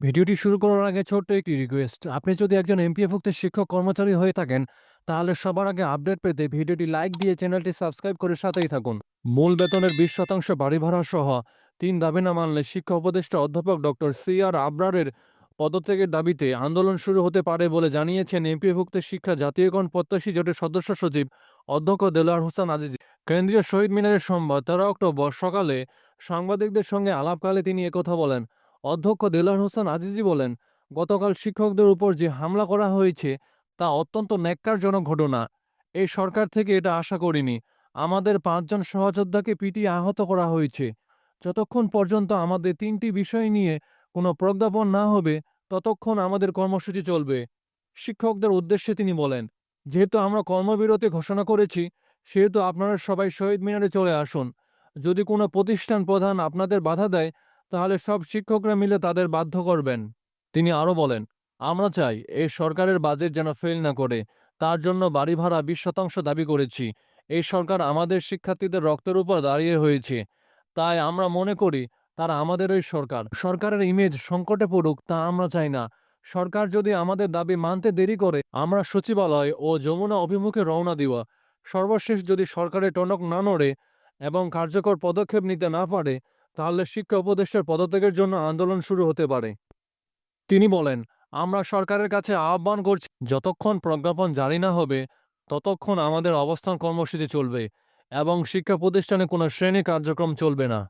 ভিডিওটি শুরু করার আগে ছোট্ট একটি রিকোয়েস্ট আপনি যদি একজন এমপিএভুক্ত শিক্ষক কর্মচারী হয়ে থাকেন, তাহলে সবার আগে আপডেট পেতে ভিডিওটি লাইক দিয়ে চ্যানেলটি সাবস্ক্রাইব করে সাথেই থাকুন। মূল বেতনের বিশ শতাংশ বাড়ি ভাড়া সহ তিন দাবি না মানলে শিক্ষা উপদেষ্টা অধ্যাপক ডক্টর সি আর আবরারের পদত্যাগের দাবিতে আন্দোলন শুরু হতে পারে বলে জানিয়েছেন এমপিভুক্ত শিক্ষা জাতীয়করণ প্রত্যাশী জোটের সদস্য সচিব অধ্যক্ষ দেলোয়ার হোসেন আজিজ। কেন্দ্রীয় শহীদ মিনারের সোমবার তেরো অক্টোবর সকালে সাংবাদিকদের সঙ্গে আলাপকালে তিনি একথা বলেন অধ্যক্ষ দেলার হোসেন আজিজি বলেন, গতকাল শিক্ষকদের উপর যে হামলা করা হয়েছে, তা অত্যন্ত ন্যাক্কারজনক ঘটনা। এই সরকার থেকে এটা আশা করিনি। আমাদের পাঁচজন সহযোদ্ধাকে পিটিয়ে আহত করা হয়েছে। যতক্ষণ পর্যন্ত আমাদের তিনটি বিষয় নিয়ে কোনো প্রজ্ঞাপন না হবে, ততক্ষণ আমাদের কর্মসূচি চলবে। শিক্ষকদের উদ্দেশ্যে তিনি বলেন, যেহেতু আমরা কর্মবিরতি ঘোষণা করেছি, সেহেতু আপনারা সবাই শহীদ মিনারে চলে আসুন। যদি কোনো প্রতিষ্ঠান প্রধান আপনাদের বাধা দেয় তাহলে সব শিক্ষকরা মিলে তাদের বাধ্য করবেন। তিনি আরও বলেন, আমরা চাই এই সরকারের বাজেট যেন ফেল না করে। তার জন্য বাড়ি ভাড়া বিশ শতাংশ দাবি করেছি। এই সরকার আমাদের শিক্ষার্থীদের রক্তের উপর দাঁড়িয়ে হয়েছে। তাই আমরা মনে করি তারা আমাদের ওই সরকার। সরকারের ইমেজ সংকটে পড়ুক তা আমরা চাই না। সরকার যদি আমাদের দাবি মানতে দেরি করে, আমরা সচিবালয় ও যমুনা অভিমুখে রওনা দেওয়া সর্বশেষ যদি সরকারের টনক না নড়ে এবং কার্যকর পদক্ষেপ নিতে না পারে তাহলে শিক্ষা উপদেষ্টার পদত্যাগের জন্য আন্দোলন শুরু হতে পারে। তিনি বলেন, আমরা সরকারের কাছে আহ্বান করছি, যতক্ষণ প্রজ্ঞাপন জারি না হবে, ততক্ষণ আমাদের অবস্থান কর্মসূচি চলবে এবং শিক্ষা প্রতিষ্ঠানে কোনো শ্রেণি কার্যক্রম চলবে না।